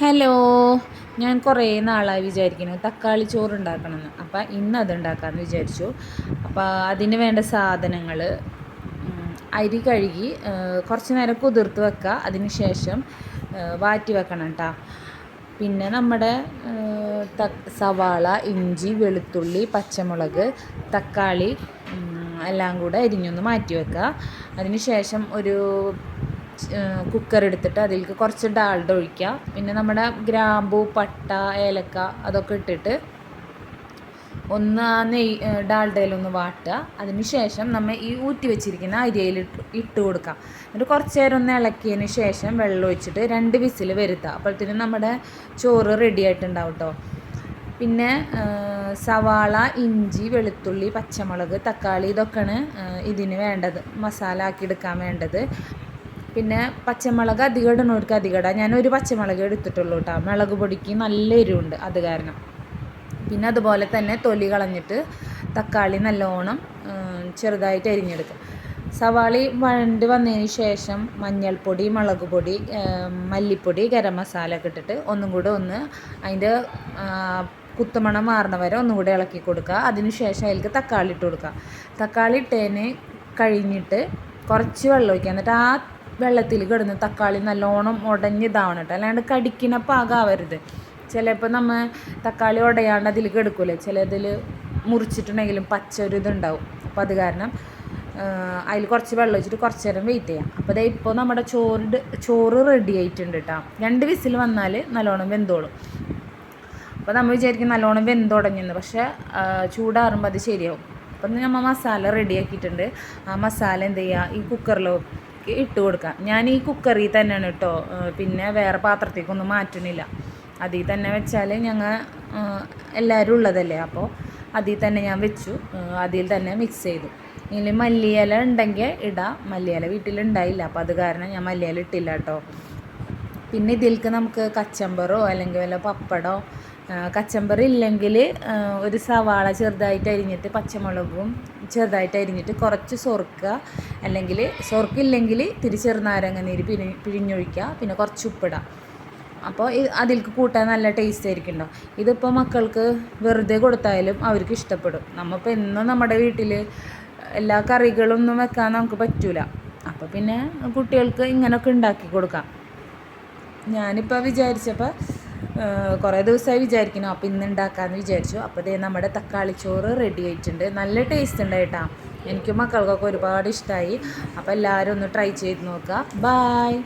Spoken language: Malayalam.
ഹലോ. ഞാൻ കുറേ നാളായി വിചാരിക്കുന്നു തക്കാളി ചോറ് ഉണ്ടാക്കണമെന്ന് അപ്പം ഇന്ന് അത് ഉണ്ടാക്കാമെന്ന് വിചാരിച്ചു. അപ്പോൾ അതിന് വേണ്ട സാധനങ്ങൾ അരി കഴുകി കുറച്ച് നേരം കുതിർത്ത് വെക്കുക അതിന് ശേഷം വാറ്റി വെക്കണം കേട്ടോ പിന്നെ നമ്മുടെ സവാള ഇഞ്ചി വെളുത്തുള്ളി പച്ചമുളക് തക്കാളി എല്ലാം കൂടെ അരിഞ്ഞൊന്ന് മാറ്റി വെക്കുക അതിന് ശേഷം ഒരു കുക്കർ എടുത്തിട്ട് അതിലേക്ക് കുറച്ച് ഡാൾഡ ഒഴിക്കുക. പിന്നെ നമ്മുടെ ഗ്രാമ്പു പട്ട ഏലക്ക അതൊക്കെ ഇട്ടിട്ട് ഒന്ന് ആ നെയ് ഡാൾഡയിലൊന്ന് വാട്ടുക. അതിന് ശേഷം നമ്മൾ ഈ ഊറ്റി വെച്ചിരിക്കുന്ന അരിയിൽ ഇട്ട് കൊടുക്കാം എന്നിട്ട് കുറച്ച് നേരം ഒന്ന് ഇളക്കിയതിന് ശേഷം വെള്ളം ഒഴിച്ചിട്ട് രണ്ട് വിസിൽ വരുത്തുക. അപ്പോഴത്തേനും നമ്മുടെ ചോറ് റെഡി ആയിട്ടുണ്ടാവും കേട്ടോ പിന്നെ സവാള ഇഞ്ചി വെളുത്തുള്ളി പച്ചമുളക് തക്കാളി ഇതൊക്കെയാണ് ഇതിന് വേണ്ടത്. മസാല ആക്കി എടുക്കാൻ വേണ്ടത്. പിന്നെ പച്ചമുളക് അധികം ഇടുന്നവർക്ക് അധികം ഇടാം. ഞാനൊരു പച്ചമുളക് എടുത്തിട്ടുള്ളൂ കേട്ടോ. മുളക് പൊടിക്ക് നല്ല എരിവുണ്ട് അത് കാരണം. പിന്നെ അതുപോലെ തന്നെ തൊലി കളഞ്ഞിട്ട് തക്കാളി നല്ലോണം ചെറുതായിട്ട് അരിഞ്ഞെടുക്കുക. സവാളി വഴണ്ട് വന്നതിന് ശേഷം മഞ്ഞൾപ്പൊടി മുളക് പൊടി മല്ലിപ്പൊടി ഗരം മസാല ഒക്കെ ഇട്ടിട്ട് ഒന്നും കൂടെ ഒന്ന് അതിന്റെ കുത്തുമണം മാറണ വരെ ഒന്നും കൂടെ ഇളക്കി കൊടുക്കുക. അതിനുശേഷം അതിലേക്ക് തക്കാളി ഇട്ട് കൊടുക്കുക. തക്കാളി ഇട്ടതിന് കഴിഞ്ഞിട്ട് കുറച്ച് വെള്ളം ഒഴിക്കുക. എന്നിട്ട് ആ വെള്ളത്തിൽ കിടന്ന് തക്കാളി നല്ലോണം ഉടഞ്ഞിതാവണം കേട്ടോ അല്ലാണ്ട് കടിക്കണ പാകാവരുത്. ചിലപ്പോൾ നമ്മൾ തക്കാളി ഉടയാണ്ട് അതിലേക്ക് എടുക്കൂലേ ചിലതിൽ മുറിച്ചിട്ടുണ്ടെങ്കിലും പച്ച ഇതുണ്ടാവും. അപ്പോൾ അത് കാരണം അതിൽ കുറച്ച് വെള്ളം ഒഴിച്ചിട്ട് കുറച്ച് നേരം വെയിറ്റ് ചെയ്യാം. അപ്പോൾ ദേ ഇപ്പോൾ നമ്മുടെ ചോറ് ചോറ് റെഡി ആയിട്ടുണ്ട് കേട്ടോ രണ്ട് വിസിൽ വന്നാൽ നല്ലോണം വെന്തോളും. അപ്പോൾ നമ്മൾ വിചാരിക്കും നല്ലോണം വെന്തുടങ്ങിയെന്ന് പക്ഷേ ചൂടാറുമ്പോൾ അത് ശരിയാവും. അപ്പം നമ്മൾ മസാല റെഡിയാക്കിയിട്ടുണ്ട് ആ മസാല എന്ത് ചെയ്യുക ഈ കുക്കറിലേക്ക് ഇട്ട് കൊടുക്കാം. ഞാൻ ഈ കുക്കറിൽ തന്നെയാണ് കേട്ടോ പിന്നെ വേറെ പാത്രത്തേക്കൊന്നും മാറ്റണില്ല. അതിൽ തന്നെ വെച്ചാൽ ഞങ്ങൾ എല്ലാവരും ഉള്ളതല്ലേ? അപ്പോൾ അതിൽ തന്നെ ഞാൻ വെച്ചു. അതിൽ തന്നെ മിക്സ് ചെയ്തു. ഇനി മല്ലിയില ഉണ്ടെങ്കിൽ ഇടാം. മല്ലിയില വീട്ടിലുണ്ടായില്ല അപ്പോൾ അത് കാരണം ഞാൻ മല്ലിയില ഇട്ടില്ല കേട്ടോ പിന്നെ ഇതിലേക്ക് നമുക്ക് കച്ചമ്പറോ അല്ലെങ്കിൽ വല്ല പപ്പടോ കച്ചമ്പർ ഇല്ലെങ്കിൽ ഒരു സവാള ചെറുതായിട്ട് അരിഞ്ഞിട്ട് പച്ചമുളകും ചെറുതായിട്ട് അരിഞ്ഞിട്ട് കുറച്ച് സൊറുക്കുക അല്ലെങ്കിൽ സൊറുക്കില്ലെങ്കിൽ തിരി ചെറുനാരങ്ങ നീര് പിഴി പിഴിഞ്ഞൊഴിക്കുക പിന്നെ കുറച്ച് ഉപ്പിടാം. അപ്പോൾ അതിലേക്ക് കൂട്ടാൻ നല്ല ടേസ്റ്റ് ആയിരിക്കുമല്ലോ ഇതിപ്പോൾ മക്കൾക്ക് വെറുതെ കൊടുത്താലും അവർക്ക് ഇഷ്ടപ്പെടും. നമ്മളിപ്പോൾ എന്നും നമ്മുടെ വീട്ടിൽ എല്ലാ കറികളൊന്നും വെക്കാൻ നമുക്ക് പറ്റില്ല അപ്പോൾ പിന്നെ കുട്ടികൾക്ക് ഇങ്ങനെയൊക്കെ ഉണ്ടാക്കി കൊടുക്കാം. ഞാനിപ്പോൾ വിചാരിച്ചപ്പോൾ കുറേ ദിവസമായി വിചാരിക്കുന്നു. അപ്പോൾ ഇന്ന് ഉണ്ടാക്കാമെന്ന് വിചാരിച്ചു. അപ്പോൾ ദേ നമ്മുടെ തക്കാളി ചോറ് റെഡി ആയിട്ടുണ്ട്. നല്ല ടേസ്റ്റ് ഉണ്ട് കേട്ടോ എനിക്കും മക്കൾക്കൊക്കെ ഒരുപാട് ഇഷ്ടമായി അപ്പോൾ എല്ലാവരും ഒന്ന് ട്രൈ ചെയ്ത് നോക്കുക ബായ്